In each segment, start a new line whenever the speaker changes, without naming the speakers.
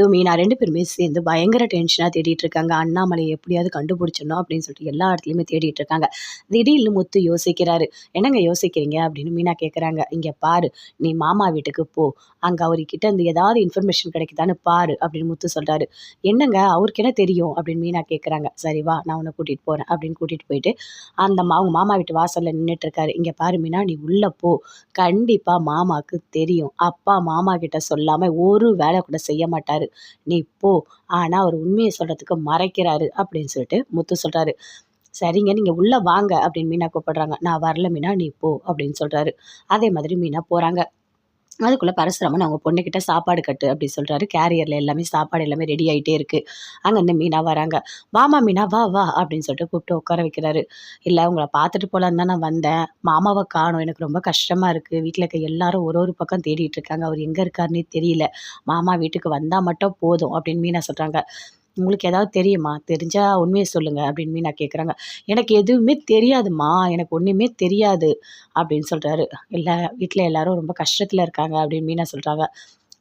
முத்து மீனா ரெண்டு பேருமே சேர்ந்து பயங்கர டென்ஷனாக தேடிட்டு இருக்காங்க அண்ணாமலை எப்படியாவது கண்டுபிடிச்சிடணும் அப்படின்னு சொல்லிட்டு எல்லா இடத்துலையுமே தேடிட்டு இருக்காங்க திடீர்னு முத்து யோசிக்கிறாரு. என்னங்க யோசிக்கிறீங்க? அப்படின்னு மீனா கேட்குறாங்க இங்கே பாரு நீ மாமா வீட்டுக்கு போ. அங்கே அவர்கிட்ட இருந்து ஏதாவது இன்ஃபர்மேஷன் கிடைக்குதான்னு பாரு அப்படின்னு முத்து சொல்கிறாரு என்னங்க? அவருக்கு என்ன தெரியும்? அப்படின்னு மீனா கேட்குறாங்க சரி வா நான் உன்னை கூட்டிகிட்டு போகிறேன் அப்படின்னு கூட்டிகிட்டு போயிட்டு அந்த மா அவங்க மாமா வீட்டு வாசலில் நின்றுட்டு இருக்காரு இங்கே பாரு மீனா நீ உள்ளே போ. கண்டிப்பாக மாமாவுக்கு தெரியும். அப்பா மாமா கிட்ட சொல்லாமல் ஒரு வேலை கூட செய்ய மாட்டார். நீ போ. ஆனால் அவர் உண்மையை சொல்கிறதுக்கு மறைக்கிறாரு அப்படின்னு சொல்லிட்டு முத்து சொல்கிறாரு சரிங்க நீங்கள் உள்ளே வாங்க அப்படின்னு மீனா கூப்பிடுறாங்க. நான் வரல மீனா நீ போ அப்படின்னு சொல்கிறாரு அதே மாதிரி மீனா போகிறாங்க அதுக்குள்ளே பரசுராமன் அவங்க பொண்ணுக்கிட்ட சாப்பாடு கட்டு அப்படி சொல்கிறாரு கேரியரில் எல்லாமே சாப்பாடு எல்லாமே ரெடி ஆகிட்டே இருக்குது அங்கேருந்து மீனா வராங்க. வாமா மீனா வா வா அப்படின்னு சொல்லிட்டு கூப்பிட்டு உட்கார வைக்கிறாரு. இல்லை உங்களை பார்த்துட்டு போகலான்னு தான் நான் வந்தேன். மாமாவை காணும். எனக்கு ரொம்ப கஷ்டமாக இருக்குது வீட்டில் இருக்க எல்லாரும் ஒரு ஒரு பக்கம் தேடிட்டு இருக்காங்க. அவர் எங்கே இருக்காருன்னே தெரியல. மாமா வீட்டுக்கு வந்தால் மட்டும் போதும் அப்படின்னு மீனா சொல்கிறாங்க உங்களுக்கு ஏதாவது தெரியுமா? தெரிஞ்சால் உண்மையை சொல்லுங்கள் அப்படின்னு மீனா கேட்குறாங்க எனக்கு எதுவுமே தெரியாதும்மா. எனக்கு ஒன்றுமே தெரியாது அப்படின்னு சொல்கிறாரு இல்லை வீட்டில் எல்லாரும் ரொம்ப கஷ்டத்தில் இருக்காங்க அப்படின்னு மீனா சொல்கிறாங்க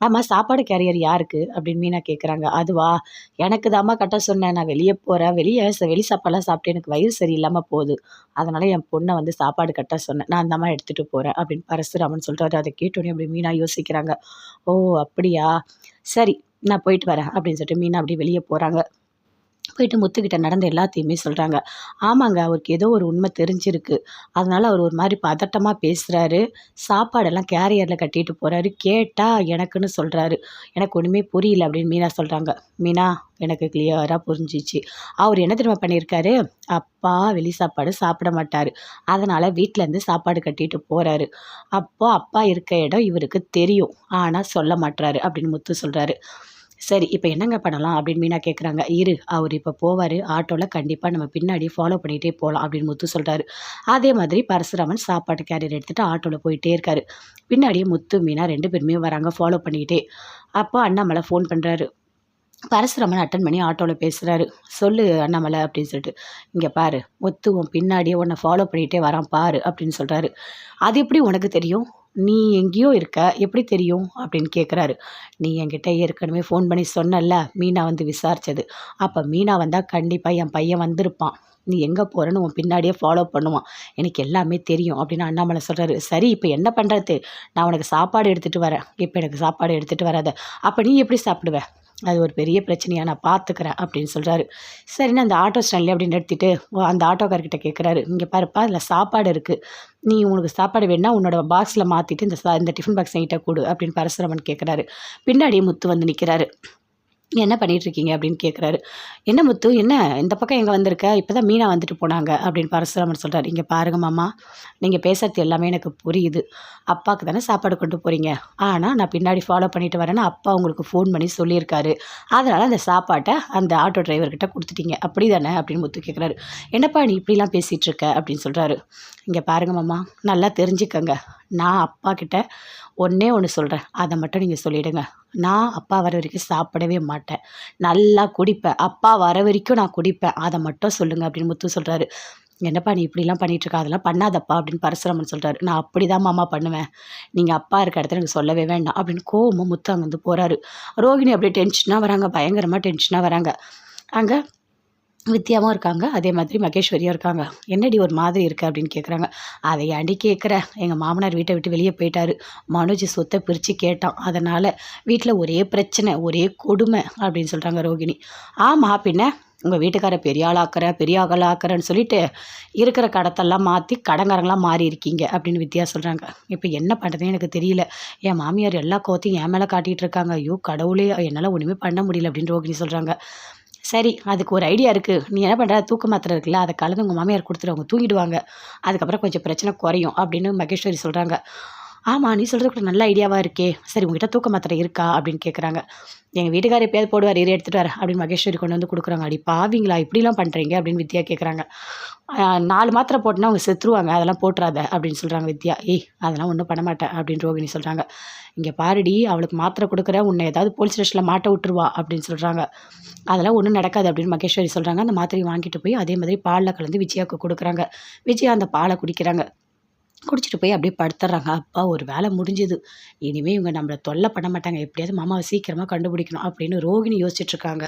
ஆமாம் சாப்பாடு கேரியர் யாருக்கு? அப்படின்னு மீனா கேட்குறாங்க அதுவா? எனக்கு தாம்மா கட்ட சொன்னேன். நான் வெளியே போகிறேன் வெளியே வெளி சாப்பாடுலாம் சாப்பிட்டு எனக்கு வயிறு சரியில்லாமல் போகுது. அதனால் என் பொண்ணை வந்து சாப்பாடு கட்ட சொன்னேன். நான் தாம்மா எடுத்துகிட்டு போகிறேன் அப்படின்னு பரசுராமன் சொல்கிறாரு அதை கேட்டோன்னே அப்படி மீனா யோசிக்கிறாங்க. ஓ அப்படியா? சரி நான் போயிட்டு வரேன் அப்படின்னு சொல்லிட்டு மீனா அப்படியே வெளியே போகிறாங்க போயிட்டு முத்துக்கிட்ட நடந்த எல்லாத்தையுமே சொல்கிறாங்க ஆமாங்க அவருக்கு ஏதோ ஒரு உண்மை தெரிஞ்சிருக்கு. அதனால அவர் ஒரு மாதிரி பதட்டமாக பேசுகிறாரு சாப்பாடெல்லாம் கேரியரில் கட்டிட்டு போகிறாரு கேட்டால் எனக்குன்னு சொல்கிறாரு எனக்கு ஒன்றுமே புரியல அப்படின்னு மீனா சொல்கிறாங்க மீனா எனக்கு கிளியராக புரிஞ்சிச்சு. அவர் என்ன தெரியுமா பண்ணியிருக்காரு? அப்பா வெளி சாப்பாடு சாப்பிட மாட்டார். அதனால் வீட்டிலேருந்து சாப்பாடு கட்டிட்டு போகிறாரு அப்போது அப்பா இருக்க இடம் இவருக்கு தெரியும். ஆனால் சொல்ல மாட்றாரு அப்படின்னு முத்து சொல்கிறாரு சரி இப்போ என்னங்க பண்ணலாம்? அப்படின்னு மீனா கேட்குறாங்க இரு அவர் இப்போ போவார். ஆட்டோவில் கண்டிப்பாக நம்ம பின்னாடி ஃபாலோ பண்ணிகிட்டே போகலாம் அப்படின்னு முத்து சொல்கிறாரு அதே மாதிரி பரசுராமன் சாப்பாட்டு கேரியர் எடுத்துகிட்டு ஆட்டோவில் போயிட்டே இருக்காரு. பின்னாடியே முத்து மீனா ரெண்டு பேருமே வராங்க ஃபாலோ பண்ணிக்கிட்டே அப்போ அண்ணாமலை ஃபோன் பண்ணுறாரு பரசுராமன் அட்டன் பண்ணி ஆட்டோவில் பேசுகிறாரு சொல்லு அண்ணாமலை அப்படின்னு சொல்லிட்டு இங்கே பாரு முத்து உன் பின்னாடியே உன்னை ஃபாலோ பண்ணிகிட்டே வரான் பாரு அப்படின்னு சொல்கிறாரு அது எப்படி உனக்கு தெரியும்? நீ எங்கேயோ இருக்க எப்படி தெரியும்? அப்படின்னு கேட்குறாரு நீ என்கிட்ட ஏற்கனவே ஃபோன் பண்ணி சொன்னல மீனா வந்து விசாரித்தது அப்போ மீனா வந்தால் கண்டிப்பாக என் பையன் வந்திருப்பான். நீ எங்கே போகிறேன்னு உன் பின்னாடியே ஃபாலோ பண்ணுவான். எனக்கு எல்லாமே தெரியும் அப்படின்னு அண்ணாமலை சொல்கிறாரு சரி இப்போ என்ன பண்ணுறது நான் உனக்கு சாப்பாடு எடுத்துகிட்டு வரேன். இப்போ எனக்கு சாப்பாடு எடுத்துகிட்டு வராத. அப்போ நீ எப்படி சாப்பிடுவ? அது ஒரு பெரிய பிரச்சனையாக நான் பார்த்துக்கிறேன் அப்படின்னு சொல்கிறாரு சரின்னு அந்த ஆட்டோ ஸ்டாண்ட்லேயே அப்படின்னு எடுத்துகிட்டு ஓ, அந்த ஆட்டோக்காரர்கிட்ட கேட்குறாரு இங்கே பாருப்பா அதில் சாப்பாடு இருக்குது நீ உனக்கு சாப்பாடு வேணா உன்னோட பாக்ஸில் மாற்றிட்டு இந்த சா இந்த டிஃபன் பாக்ஸ் என்கிட்ட கொடு அப்படின்னு பரசுரமன் கேட்குறாரு பின்னாடியே முத்து வந்து நிற்கிறாரு என்ன பண்ணிகிட்ருக்கீங்க அப்படின்னு கேட்குறாரு என்ன முத்து என்ன? இந்த பக்கம் எங்கே வந்திருக்க? இப்போ தான் மீனா வந்துட்டு போனாங்க அப்படின்னு பரசுராமன் சொல்கிறார் இங்கே பாருங்க மாமா நீங்கள் பேசுறது எல்லாமே எனக்கு புரியுது. அப்பாவுக்கு தானே சாப்பாடு கொண்டு போகிறீங்க ஆனால் நான் பின்னாடி ஃபாலோ பண்ணிட்டு வரேன்னு அப்பா உங்களுக்கு ஃபோன் பண்ணி சொல்லியிருக்காரு. அதனால் அந்த சாப்பாட்டை அந்த ஆட்டோ டிரைவர்கிட்ட கொடுத்துட்டீங்க. அப்படி தானே அப்படின்னு முத்து கேட்குறாரு என்னப்பா நீ இப்படிலாம் பேசிகிட்டு இருக்க அப்படின்னு சொல்கிறாரு இங்கே பாருங்க மாமா நல்லா தெரிஞ்சுக்கங்க. நான் அப்பா கிட்ட ஒன்றே ஒன்று சொல்கிறேன் அதை மட்டும் நீங்கள் சொல்லிவிடுங்க நான் அப்பா வர வரைக்கும் சாப்பிடவே மாட்டேன். நல்லா குடிப்பேன். அப்பா வர வரைக்கும் நான் குடிப்பேன். அதை மட்டும் சொல்லுங்கள் அப்படின்னு முத்து சொல்கிறாரு என்னப்பா நீ இப்படிலாம் பண்ணிகிட்ருக்க அதெல்லாம் பண்ணாதப்பா அப்படின்னு பரசுரமன் சொல்கிறாரு நான் அப்படி தான் மாமா பண்ணுவேன். நீங்கள் அப்பா இருக்க இடத்துல எனக்கு சொல்லவே வேண்டாம் அப்படின்னு கோவமாக முத்து அங்கேருந்து போகிறாரு ரோகிணி அப்படியே டென்ஷனாக வராங்க. பயங்கரமாக டென்ஷனாக வராங்க. அங்கே வித்யாவும் இருக்காங்க. அதே மாதிரி மகேஸ்வரியும் இருக்காங்க. என்னடி ஒரு மாதிரி இருக்குது அப்படின்னு கேட்குறாங்க அதை ஏண்டி கேட்குற எங்கள் மாமனார் வீட்டை விட்டு வெளியே போயிட்டாரு. மனோஜ் சொத்தை பிரித்து கேட்டான். அதனால் வீட்டில் ஒரே பிரச்சனை ஒரே கொடுமை அப்படின்னு சொல்கிறாங்க ரோகிணி. ஆமாம் பின்ன உங்கள் வீட்டுக்கார பெரிய ஆளாக்குற பெரிய ஆளாக்குறேன்னு சொல்லிட்டு இருக்கிற கடத்தெல்லாம் மாற்றி கடங்காரங்களாம் மாறி இருக்கீங்க அப்படின்னு வித்யா சொல்கிறாங்க இப்போ என்ன பண்ணுறதுன்னு எனக்கு தெரியல. என் மாமியார் எல்லா கோத்தையும் என் மேலே காட்டிகிட்டு இருக்காங்க. ஐயோ கடவுளே என்னால் ஒன்றுமே பண்ண முடியல அப்படின்னு ரோகிணி சொல்கிறாங்க சரி அதுக்கு ஒரு ஐடியா இருக்குது நீ என்ன பண்ணுற தூக்க மாத்திரை இருக்குல்ல அதை கலந்து உங்கள் மாமியார் கொடுத்துட்டு அவங்க தூங்கிடுவாங்க. அதுக்கப்புறம் கொஞ்சம் பிரச்சனை குறையும் அப்படின்னு மகேஸ்வரி சொல்கிறாங்க ஆமாம் நீ சொல்கிறது கூட நல்ல ஐடியாவாக இருக்கே. சரி உங்ககிட்ட தூக்க மாத்திரை இருக்கா? அப்படின்னு கேட்குறாங்க எங்கள் வீட்டுக்காரர் எப்பயாவது போடுவார் இரு எடுத்துகிட்டு வர அப்படின்னு மகேஸ்வரி கொண்டு வந்து கொடுக்குறாங்க. அடி பாவீங்களா இப்படிலாம் பண்ணுறீங்க அப்படின்னு வித்யா கேட்குறாங்க நாலு மாத்திரை போட்டுனா அவங்க செத்துருவாங்க. அதெல்லாம் போட்டுறாத அப்படின்னு சொல்கிறாங்க வித்யா. ஏய் அதெல்லாம் ஒன்றும் பண்ண மாட்டேன் அப்படின்னு ரோகிணி சொல்கிறாங்க இங்கே பாருடி அவளுக்கு மாத்திரை கொடுக்குற உன்னை ஏதாவது போலீஸ் ஸ்டேஷனில் மாட்ட விட்டுருவா அப்படின்னு சொல்கிறாங்க அதெல்லாம் ஒன்றும் நடக்காது அப்படின்னு மகேஸ்வரி சொல்கிறாங்க அந்த மாத்திரையை வாங்கிட்டு போய் அதே மாதிரி பாலில் கலந்து விஜயாவுக்கு கொடுக்குறாங்க. விஜயா அந்த பாலை குடிக்கிறாங்க. குடிச்சிட்டு போய் அப்படியே படுத்துடுறாங்க அப்பா ஒரு வேலை முடிஞ்சுது. இனிமேல் இவங்க நம்மளை தொல்லை பண்ண மாட்டாங்க. எப்படியாவது மாமாவை சீக்கிரமாக கண்டுபிடிக்கணும் அப்படின்னு ரோகிணி யோசிச்சுட்ருக்காங்க